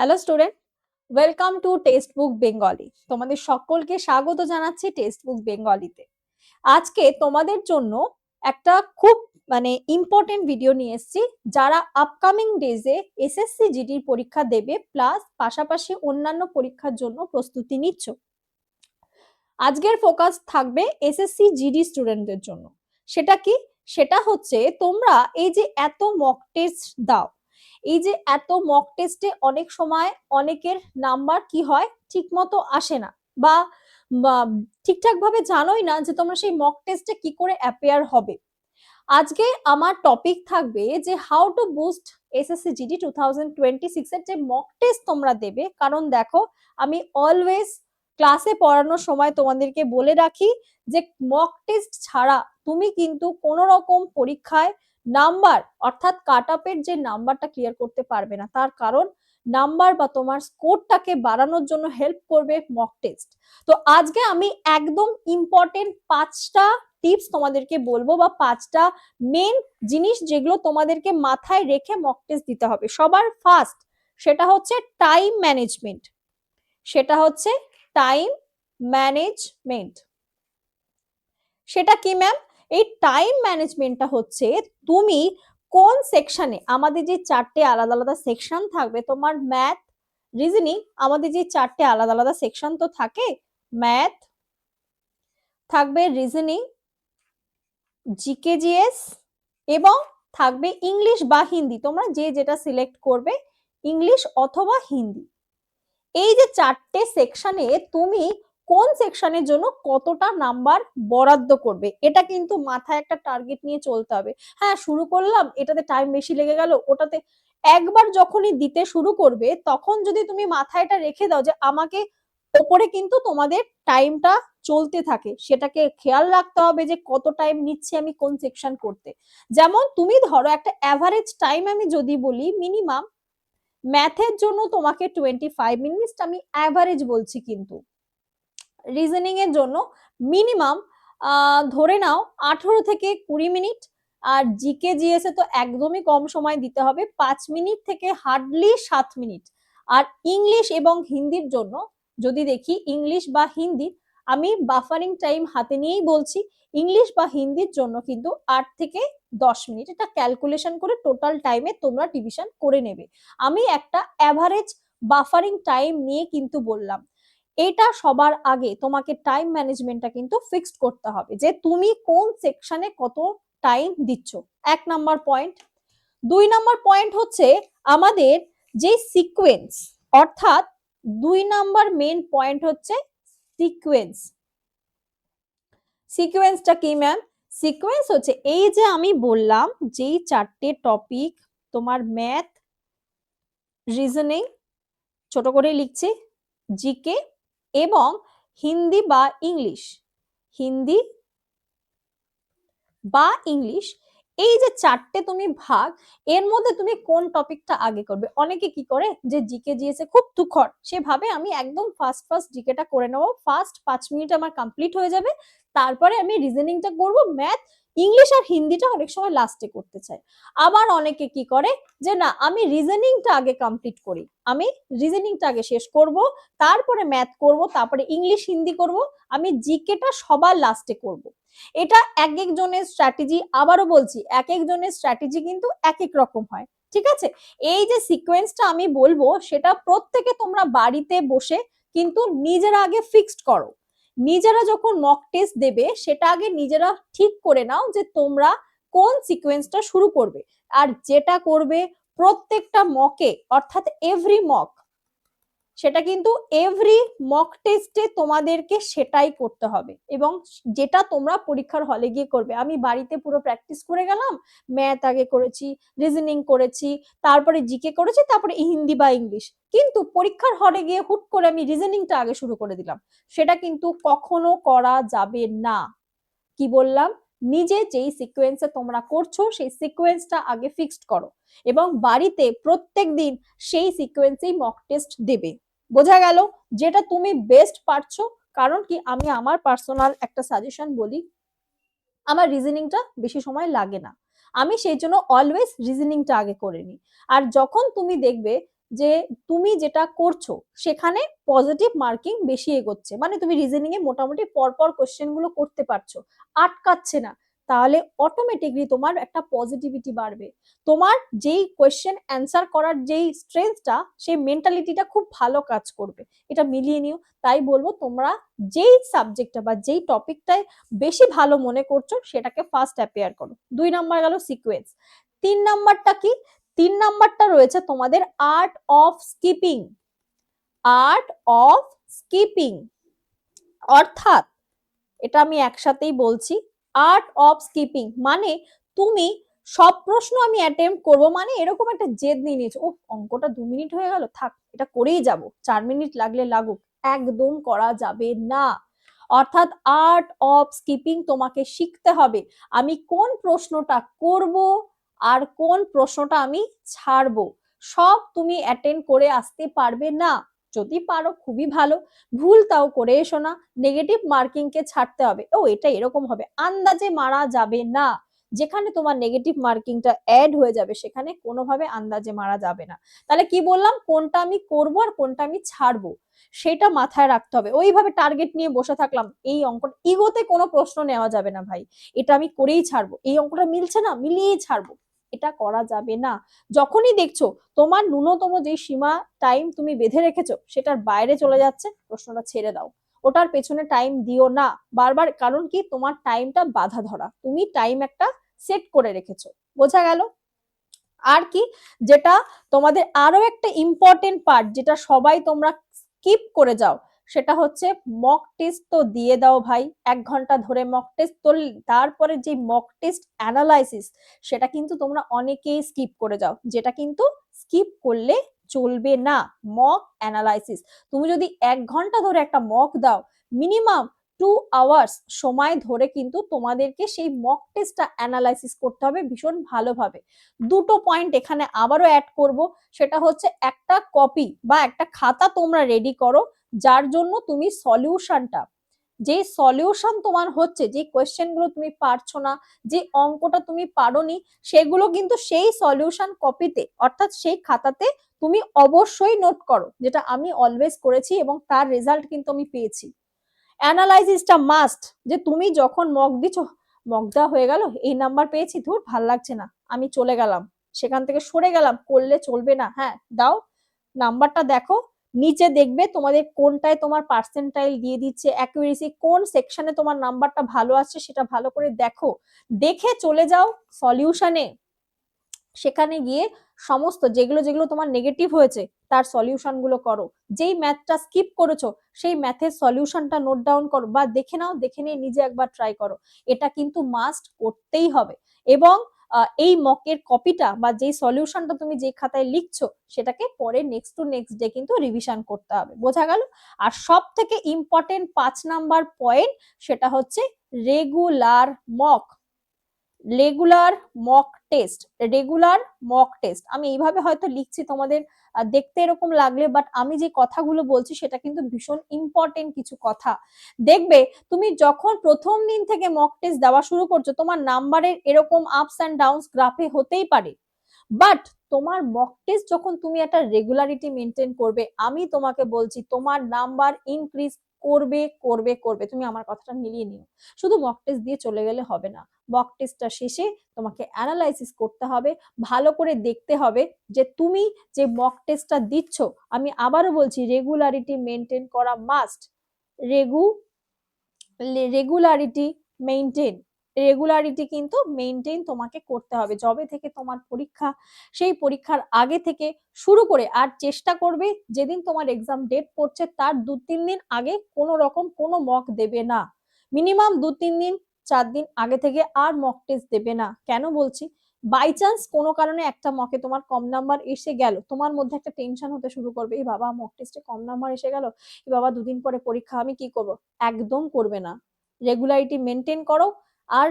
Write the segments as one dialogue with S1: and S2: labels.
S1: Hello student welcome to textbook Bengali তোমাদের সকলকে স্বাগত জানাচ্ছি টেক্সট বুক বেঙ্গলিতে আজকে তোমাদের জন্য একটা খুব মানে ইম্পর্টেন্ট ভিডিও নিয়ে এসেছি, যারা আপকামিং ডেজে এসএসসি জিডির পরীক্ষা দেবে প্লাস পাশাপাশি অন্যান্য পরীক্ষার জন্য প্রস্তুতি নিচ্ছ। আজকের ফোকাস থাকবে এসএসসি জিডি স্টুডেন্টদের জন্য। সেটা কি? সেটা হচ্ছে তোমরা এই যে এত মক টেস্ট দাও এই যে এত মক টেস্টে অনেক সময় অনেকের নাম্বার কি হয় ঠিকমতো আসে না বা ঠিকঠাক ভাবে জানোই না যে তোমরা সেই মক টেস্টে কি করে অ্যাপেয়ার হবে। আজকে আমার টপিক থাকবে যে how to boost SSC GD two thousand twenty six এর যে মক টেস্ট তোমরা দেবে, কারণ দেখো আমি অলওয়েজ ক্লাসে পড়ানোর সময় তোমাদেরকে বলে রাখি যে মক টেস্ট ছাড়া তুমি কিন্তু কোনো রকম পরীক্ষায় নাম্বার অর্থাৎ কাট আপের যে নাম্বারটা ক্লিয়ার করতে পারবে না, তার কারণ নাম্বার বা তোমার স্কোরটাকে বাড়ানোর জন্য হেল্প করবে মক টেস্ট তো আজকে আমি একদম ইম্পর্টেন্ট পাঁচটা টিপস তোমাদেরকে বলব বা পাঁচটা মেন জিনিস যেগুলো তোমাদেরকে মাথায় রেখে মক টেস্ট দিতে হবে। সবার ফার্স্ট সেটা হচ্ছে টাইম ম্যানেজমেন্ট সেটা হচ্ছে টাইম ম্যানেজমেন্ট সেটা কি ম্যাম এই টাইম ম্যানেজমেন্টটা হচ্ছে তুমি কোন সেকশনে আমাদের যে চারটে আলাদা আলাদা সেকশন থাকবে, তোমার ম্যাথ রিজনিং আমাদের যে চারটে আলাদা আলাদা সেকশন তো থাকে ম্যাথ থাকবে রিজনিং জিকেজিএস এবং থাকবে ইংলিশ বা হিন্দি তোমরা যে যেটা সিলেক্ট করবে ইংলিশ অথবা হিন্দি এই যে চারটে সেকশনে তুমি কোন সেকশনের জন্য কতটা নাম্বার বরাদ্দ করবে? এটা কিন্তু মাথায় একটা টার্গেট নিয়ে চলতে হবে। হ্যাঁ শুরু করলাম, এটাতে টাইম বেশি লেগে গেল, ওটাতে একবার যখনই দিতে শুরু করবে, তখন যদি তুমি মাথায় এটা রেখে দাও যে আমাকে ওপরে কিন্তু তোমাদের টাইমটা চলতে থাকে, সেটাকে খেয়াল রাখতে হবে যে কত টাইম নিচ্ছে আমি কোন সেকশন করতে। যেমন তুমি ধরো একটা অ্যাভারেজ টাইম আমি যদি বলি মিনিমাম ম্যাথের জন্য তোমাকে টোয়েন্টি ফাইভ মিনিটস আমি অ্যাভারেজ বলছি কিন্তু। রিজনিং এর জন্য মিনিমাম ধরে নাও আঠেরো থেকে কুড়ি মিনিট আর জিকে জিএস এ তো একদমই কম সময় দিতে হবে, পাঁচ মিনিট থেকে হার্ডলি সাত মিনিট আর ইংলিশ এবং হিন্দির জন্য যদি দেখি ইংলিশ বা হিন্দি, আমি বাফারিং টাইম হাতে নিয়েই বলছি ইংলিশ বা হিন্দির জন্য কিন্তু আট থেকে দশ মিনিট এটা ক্যালকুলেশন করে টোটাল টাইমে তোমরা ডিভিশন করে নেবে। আমি একটা অ্যাভারেজ বাফারিং টাইম নিয়ে কিন্তু বললাম। এটা সবার আগে তোমাকে টাইম ম্যানেজমেন্টটা কিন্তু ফিক্সড করতে হবে যে তুমি কোন সেকশনে কত টাইম দিচ্ছ। এক নাম্বার পয়েন্ট দুই নাম্বার পয়েন্ট হচ্ছে আমাদের যে সিকোয়েন্স অর্থাৎ দুই নাম্বার মেন পয়েন্ট হচ্ছে সিকোয়েন্স সিকোয়েন্সটা কি ম্যাম সিকোয়েন্স হচ্ছে এই যে আমি বললাম যেই চারটে টপিক তোমার ম্যাথ রিজনিং ছোট করে লিখছি জিকে এবং হিন্দি বা ইংলিশ। হিন্দি বা ইংলিশ, এই যে চারটে তুমি ভাগ, এর মধ্যে তুমি কোন টপিকটা আগে করবে? অনেকে কি করে? যে জিকে জিএসে খুব তুখর, সেভাবে আমি একদম ফার্স্ট ফার্স্ট জিকেটা করে নেব। ফার্স্ট পাঁচ মিনিট আমার কমপ্লিট হয়ে যাবে। তারপরে আমি রিজনিংটা করব ম্যাথ ইংলিশ আর হিন্দিটা অনেক সময় লাস্টে করতে চাই আবার অনেকে কি করে যে, না, আমি রিজনিংটা আগে কমপ্লিট করি। আমি রিজনিংটা আগে শেষ করব, তারপরে ম্যাথ করব, তারপরে ইংলিশ হিন্দি করব, আমি জিকেটা সবার লাস্টে করব। এটা এক একজনের স্ট্র্যাটেজি আবারও বলছি এক একজনের স্ট্র্যাটেজি কিন্তু এক এক রকম হয়, ঠিক আছে? এই যে সিকোয়েন্সটা আমি বলব, সেটা প্রত্যেকে তোমরা বাড়িতে বসে কিন্তু নিজেরা আগে ফিক্সড করো। নিজেরা যখন মক টেস্ট দেবে, সেটা আগে নিজেরা ঠিক করে নাও যে তোমরা কোন সিকোয়েন্সটা শুরু করবে। আর যেটা করবে প্রত্যেকটা মকে অর্থাৎ এভরি মক সেটা কিন্তু এভরি মক টেস্টে তোমাদেরকে সেটাই করতে হবে। এবং যেটা তোমরা পরীক্ষার হলে গিয়ে করবে। আমি বাড়িতে পুরো প্র্যাকটিস করে গেলাম ম্যাথ আগে করেছি রিজনিং করেছি, তারপরে জিকে করেছি, তারপরে হিন্দি বা ইংলিশ কিন্তু পরীক্ষার হলে গিয়ে হুট করে আমি রিজনিংটা আগে শুরু করে দিলাম। সেটা কিন্তু কখনো করা যাবে না। কি বললাম? নিজে যেই সিকোয়েন্সে তোমরা করছ, সেই সিকোয়েন্সটা আগে ফিক্সড করো। এবং বাড়িতে প্রত্যেক দিন সেই সিকোয়েন্সেই মক টেস্ট দেবে। বোঝা গেল যেটা তুমি বেস্ট পারছ, কারণ কি আমি আমার পার্সোনাল একটা সাজেশন বলি, আমার রিজনিংটা বেশি সময় লাগে না। আমি সেই জন্য অলওয়েজ রিজনিংটা আগে করে নিই। আর যখন তুমি দেখবে যে তুমি যেটা করছ, সেখানে পজিটিভ মার্কিং বেশি এগোচ্ছে। মানে তুমি রিজনিং এ মোটামুটি পরপর কোশ্চেনগুলো করতে পারছ, আটকাচ্ছে না। তাহলে অটোমেটিকলি তোমার একটা পজিটিভিটি বাড়বে। তোমার যেই কোয়েশ্চেন অ্যান্সার করার যেই স্ট্রেংথটা সেই মেন্টালিটিটা খুব ভালো কাজ করবে। এটা মিলিয়ে নিও। তাই বলব, তোমরা যেই সাবজেক্টটা বা যেই টপিকটায় বেশি ভালো মনে করছ, সেটাকে ফার্স্ট অ্যাপেয়ার করো। দুই নাম্বার গেল সিকোয়েন্স তিন নাম্বারটা কি? তিন নাম্বারটা রয়েছে তোমাদের art of skipping art of skipping অর্থাৎ, এটা আমি একসাথেই বলছি আর্ট অফ স্কিপিং মানে তুমি সব প্রশ্ন আমি অ্যাটেম্প করব মানে এরকম একটা জেদ নিয়ে নিয়েছো। ও অঙ্কটা দু মিনিট হয়ে গেল, থাক, এটা করেই যাব। চার মিনিট লাগলে লাগুক, একদম করা যাবে না। অর্থাৎ আর্ট অফ স্কিপিং তোমাকে শিখতে হবে, আমি কোন প্রশ্নটা করব আর কোন প্রশ্নটা আমি ছাড়বো। সব তুমি অ্যাটেন্ড করে আসতে পারবে না। যদি পারো খুবই ভালো। ভুল তাও করে এসো না নেগেটিভ মার্কিং কে ছাড়তে হবে। ও এটা এরকম হবে। আন্দাজে মারা যাবে না। যেখানে তোমার নেগেটিভ মার্কিংটা অ্যাড হয়ে যাবে, সেখানে কোনোভাবে আন্দাজে মারা যাবে না। তাহলে কি বললাম? কোনটা আমি করব আর কোনটা আমি ছাড়বো? সেটা মাথায় রাখতে হবে। ওইভাবে টার্গেট নিয়ে বসে থাকলাম। এই অঙ্কটা ইগোতে কোনো প্রশ্ন নেওয়া যাবে না ভাই। এটা আমি করেই ছাড়বো। এই অঙ্কটা মিলছে না? মিলিয়েই ছাড়বো। এটা করা যাবে না। যখনই দেখছ তোমার ন্যূনতম যে সীমা টাইম তুমি বেঁধে রেখেছো, সেটার বাইরে চলে যাচ্ছে, প্রশ্নটা ছেড়ে দাও। ওটার পেছনে টাইম দিও না। বারবার, কারণ কি তোমার টাইমটা বাধা ধরা। তুমি টাইম একটা সেট করে রেখেছো। বোঝা গেল? আর কি, যেটা তোমাদের আরও একটা ইম্পর্টেন্ট পার্ট যেটা সবাই তোমরা স্কিপ করে যাও। সেটা হচ্ছে মক টেস্ট তো দিয়ে দাও ভাই। এক ঘণ্টা ধরে মক টেস্ট তো তারপরে যে মক টেস্ট অ্যানালাইসিস সেটা কিন্তু তোমরা অনেকেই স্কিপ করে যাও। যেটা কিন্তু স্কিপ করলে চলবে না মক অ্যানালাইসিস তুমি যদি এক ঘণ্টা ধরে একটা মক দাও মিনিমাম টু আওয়ার্স সময় ধরে কিন্তু তোমাদেরকে সেই মক টেস্টটা অ্যানালাইসিস করতে হবে ভীষণ ভালোভাবে। দুটো পয়েন্ট এখানে আবারও অ্যাড করব, সেটা হচ্ছে একটা কপি বা একটা খাতা তোমরা রেডি করো যার জন্য তুমি সলিউশনটা যে সলিউশন তোমার হচ্ছে, যে কোয়েশ্চেনগুলো তুমি পারছ না, যে অঙ্কটা তুমি পারোনি, সেগুলো কিন্তু সেই সলিউশন কপিতে অর্থাৎ সেই খাতাতে তুমি অবশ্যই নোট করো, যেটা আমি অলওয়েজ করেছি এবং তার রেজাল্ট কিন্তু আমি পেয়েছি। অ্যানালাইসিসটা মাস্ট যে তুমি যখন মগ দিচ্ছ মক দেওয়া হয়ে গেল, এই নাম্বার পেয়েছি, ধুর, ভালো লাগছে না, আমি চলে গেলাম, সেখান থেকে সরে গেলাম, করলে চলবে না হ্যাঁ দাও নাম্বারটা দেখো নিচে দেখবে তোমাদের কোনটায় তোমার পার্সেন্টাইল দিয়ে দিচ্ছে অ্যাকুরেসি কোন সেকশনে তোমার নাম্বারটা ভালো আসছে সেটা ভালো করে দেখো। দেখে চলে যাও সলিউশনে সেখানে গিয়ে সমস্ত যেগুলো যেগুলো তোমার নেগেটিভ হয়েছে, তার সলিউশনগুলো করো। যেই ম্যাথটা স্কিপ করেছ, সেই ম্যাথের সলিউশনটা নোট ডাউন করো বা দেখে নাও, দেখে নিয়ে নিজে একবার ট্রাই করো। এটা কিন্তু মাস্ট করতেই হবে। এবং এই মকের কপিটা বা যে সলিউশনটা তুমি যে খাতায় লিখছো, সেটাকে পরে নেক্সট টু নেক্সট ডে কিন্তু রিভিশন করতে হবে। বোঝা গেল? আর সব থেকে ইম্পর্টেন্ট পাঁচ নাম্বার পয়েন্ট সেটা হচ্ছে regular mock regular mock test regular mock test আমি এইভাবে হয়তো লিখছি তোমাদের দেখতে এরকম লাগলে বাট আমি যে কথাগুলো বলছি, সেটা কিন্তু ভীষণ ইম্পর্টেন্ট কিছু কথা। দেখবে, তুমি যখন প্রথম দিন থেকে মক টেস্ট দেওয়া শুরু করছ, তোমার নাম্বারের এরকম আপস অ্যান্ড ডাউনস গ্রাফে হতেই পারে। বাট তোমার মক টেস্ট যখন তুমি একটা রেগুলারিটি মেনটেন করবে, আমি তোমাকে বলছি, তোমার নাম্বার ইনক্রিজ করবে করবে করবে। তুমি আমার কথাটা মিলিয়ে নিও। শুধু মক টেস্ট দিয়ে চলে গেলে হবে না। মক টেস্টটা শেষে তোমাকে অ্যানালাইসিস করতে হবে, ভালো করে দেখতে হবে যে তুমি যে মক টেস্টটা দিচ্ছ, আমি আবারও বলছি রেগুলারিটি মেনটেন করা মাস্ট রেগু রেগুলারিটি মেনটেন রেগুলারিটি কিন্তু মেনটেন তোমাকে করতে হবে, যবে থেকে তোমার পরীক্ষা, সেই পরীক্ষার আগে থেকে শুরু করে আর চেষ্টা করবে যেদিন তোমার এক্সাম ডেট পড়ছে তার দু তিন দিন আগে কোনো রকম কোনো মক দেবে না। মিনিমাম দু তিন দিন চার দিন আগে থেকে আর মক টেস্ট দেবে না। কেন বলছি? বাই চান্স কোনো কারণে একটা মকে তোমার কম নাম্বার এসে গেল। তোমার মধ্যে একটা টেনশন হতে শুরু করবে, এই বাবা মক টেস্টে কম নাম্বার এসে গেল? এই বাবা, দুদিন পরে পরীক্ষা, আমি কি করব? একদম করবে না। রেগুলারিটি মেনটেন করো আর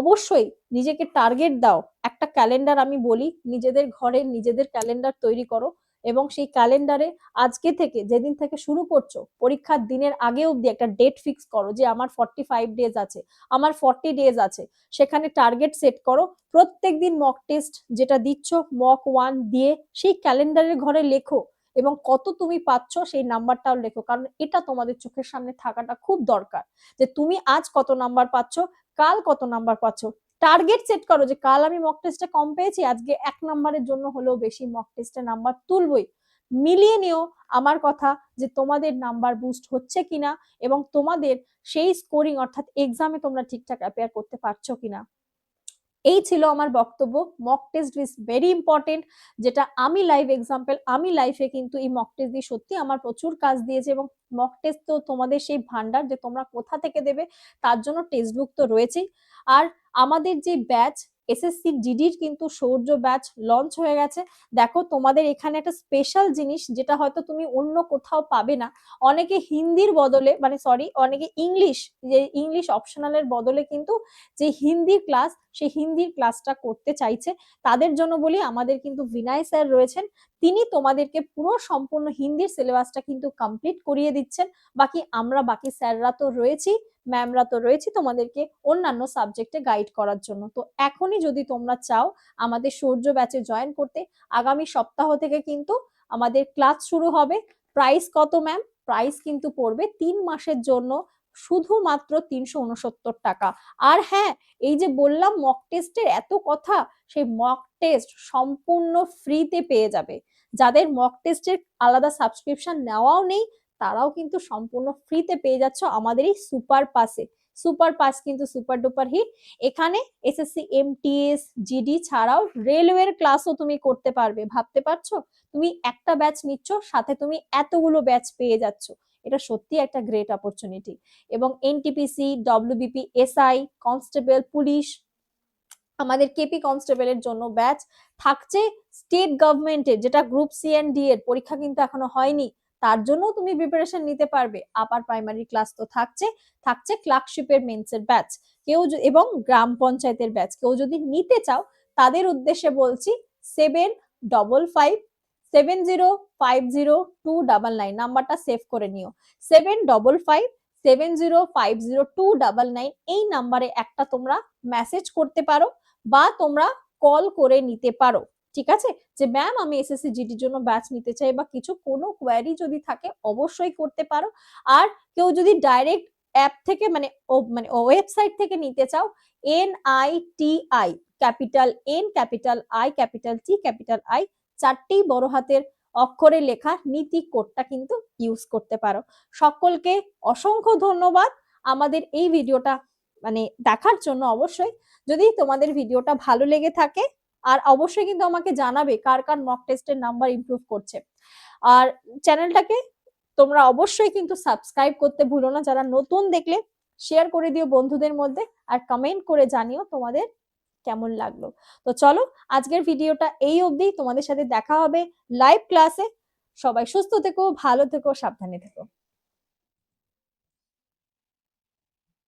S1: অবশ্যই নিজেকে টার্গেট দাও। একটা ক্যালেন্ডার আমি বলি, নিজেদের ঘরে নিজেদের ক্যালেন্ডার তৈরি করো। এবং সেই ক্যালেন্ডারে আজকে থেকে যেদিন থেকে শুরু করছ, পরীক্ষার দিনের আগে অবধি একটা ডেট ফিক্স করো যে আমার ফর্টি ফাইভ ডেজ আছে, আমার ফর্টি ডেজ আছে, সেখানে টার্গেট সেট করো, প্রত্যেক দিন মক টেস্ট যেটা দিচ্ছ মক ওয়ান দিয়ে সেই ক্যালেন্ডারের ঘরে লেখো এবং কত তুমি পাচ্ছ সেই নাম্বারটাও লেখো, কারণ এটা তোমাদের চোখের সামনে থাকাটা খুব দরকার যে তুমি আজ কত নাম্বার পাচ্ছ, কাল কত নাম্বার পাচ্ছ টার্গেট সেট করো যে কাল আমি মক টেস্টে কম পেয়েছি, আজকে এক নাম্বারের জন্য হলেও বেশি মক টেস্টে নাম্বার তুলবই। মিলিয়ে নিও আমার কথা যে তোমাদের নাম্বার বুস্ট হচ্ছে কিনা এবং তোমাদের সেই স্কোরিং অর্থাৎ এক্সামে তোমরা ঠিকঠাক অ্যাপেয়ার করতে পারছ কিনা। এই ছিল আমার বক্তব্য। Mock test is very important যেটা আমি লাইভ এক্সাম্পল আমি লাইফে কিন্তু এই মক টেস্ট দিয়ে সত্যি আমার প্রচুর কাজ দিয়েছে এবং মক টেস্ট তো তোমাদের সেই ভান্ডার যে তোমরা কোথা থেকে দেবে, তার জন্য টেক্সট বুক তো রয়েছেই। আর আমাদের যে ব্যাচ এসএসসি জিডির কিন্তু সৌর্য ব্যাচ লঞ্চ হয়ে গেছে। দেখো, তোমাদের এখানে একটা স্পেশাল জিনিস যেটা হয়তো তুমি অন্য কোথাও পাবে না। অনেকে হিন্দির বদলে মানে সরি অনেকে ইংলিশ, যে ইংলিশ অপশনালের বদলে কিন্তু যে হিন্দির ক্লাস সেই হিন্দির ক্লাসটা করতে চাইছে। তাদের জন্য বলি, আমাদের কিন্তু বিনয় স্যার রয়েছেন। তিনি তোমাদেরকে পুরো সম্পূর্ণ হিন্দির সিলেবাসটা কিন্তু কমপ্লিট করিয়ে দিচ্ছেন। বাকি আমরা, বাকি স্যাররা তো রয়েছি ম্যামরা তো রয়েছি তোমাদেরকে অন্যান্য সাবজেক্টে গাইড করার জন্য। তো এখনই যদি তোমরা চাও আমাদের সূর্য ব্যাচে জয়েন করতে, আগামী সপ্তাহ থেকে কিন্তু আমাদের ক্লাস শুরু হবে। প্রাইস কত ম্যাম প্রাইস কিন্তু পড়বে তিন মাসের জন্য শুধুমাত্র তিনশো উনসত্তর টাকা। আর হ্যাঁ এই যে বললাম মক টেস্টের এত কথা, সেই মক টেস্ট সম্পূর্ণ ফ্রিতে পেয়ে যাবে। যাদের মক টেস্টের আলাদা সাবস্ক্রিপশন নেওয়াও নেই, তারাও কিন্তু সম্পূর্ণ ফ্রিতে পেয়ে যাচ্ছ আমাদের এই সুপার পাসে সুপার পাস কিন্তু সুপার ডুপার হিট এখানে এসএসসি এমটিএস জিডি ছাড়াও রেলওয়ের ক্লাসও তুমি করতে পারবে। ভাবতে পারছ? তুমি একটা ব্যাচ নিচ্ছ, সাথে তুমি এতগুলো ব্যাচ পেয়ে যাচ্ছ। এটা সত্যি একটা গ্রেট অপরচুনিটি এবং NTPC WBP SI constable police আমাদের কেপি কনস্টেবলের জন্য ব্যাচ থাকছে স্টেট গভর্নমেন্টের যেটা গ্রুপ সি এন্ড ডি এর। পরীক্ষা কিন্তু এখনও হয়নি। তার জন্য তুমি প্রিপারেশন নিতে পারবে। আপার প্রাইমারি ক্লাস তো থাকছে থাকছে ক্লার্কশিপের মেন্সের ব্যাচ কেউ এবং গ্রাম পঞ্চায়েতের ব্যাচ কেউ যদি নিতে চাও, তাদের উদ্দেশ্যে বলছি seven double five seven zero five zero two double nine নাম্বারটা সেভ করে নিও। Seven double five seven zero five zero two double nine এই নাম্বারে একটা তোমরা মেসেজ করতে পারো। বা তোমরা কল করে নিতে পারো, ঠিক আছে? যে ম্যাম আমি এসএসসি জিডির জন্য ব্যাচ নিতে চাই বা কিছু কোনো কোয়ারি যদি থাকে অবশ্যই করতে পারো। আর কেউ যদি ডাইরেক্ট অ্যাপ থেকে মানে মানে ওয়েবসাইট থেকে নিতে চাও N I T I capital N capital I capital T capital I চারটি বড় হাতের অক্ষরে লেখা নীতি কোডটা কিন্তু ইউজ করতে পারো। সকলকে অসংখ্য ধন্যবাদ। আমাদের এই ভিডিওটা মানে দেখার জন্য অবশ্যই। যদি তোমাদের ভিডিওটা ভালো লেগে থাকে, আর অবশ্যই কিন্তু আমাকে জানাবে কার কার মক টেস্টের নাম্বার ইমপ্রুভ করছে। আর চ্যানেলটাকে তোমরা অবশ্যই কিন্তু সাবস্ক্রাইব করতে ভুলো না। যারা নতুন দেখলে শেয়ার করে দিও বন্ধুদের মধ্যে আর কমেন্ট করে জানিও তোমাদের কেমন লাগল। তো চলো, আজকের ভিডিওটা এই অবধি। তোমাদের সাথে দেখা হবে লাইভ ক্লাসে সবাই সুস্থ থেকো, ভালো থেকো, সাবধানে থেকো।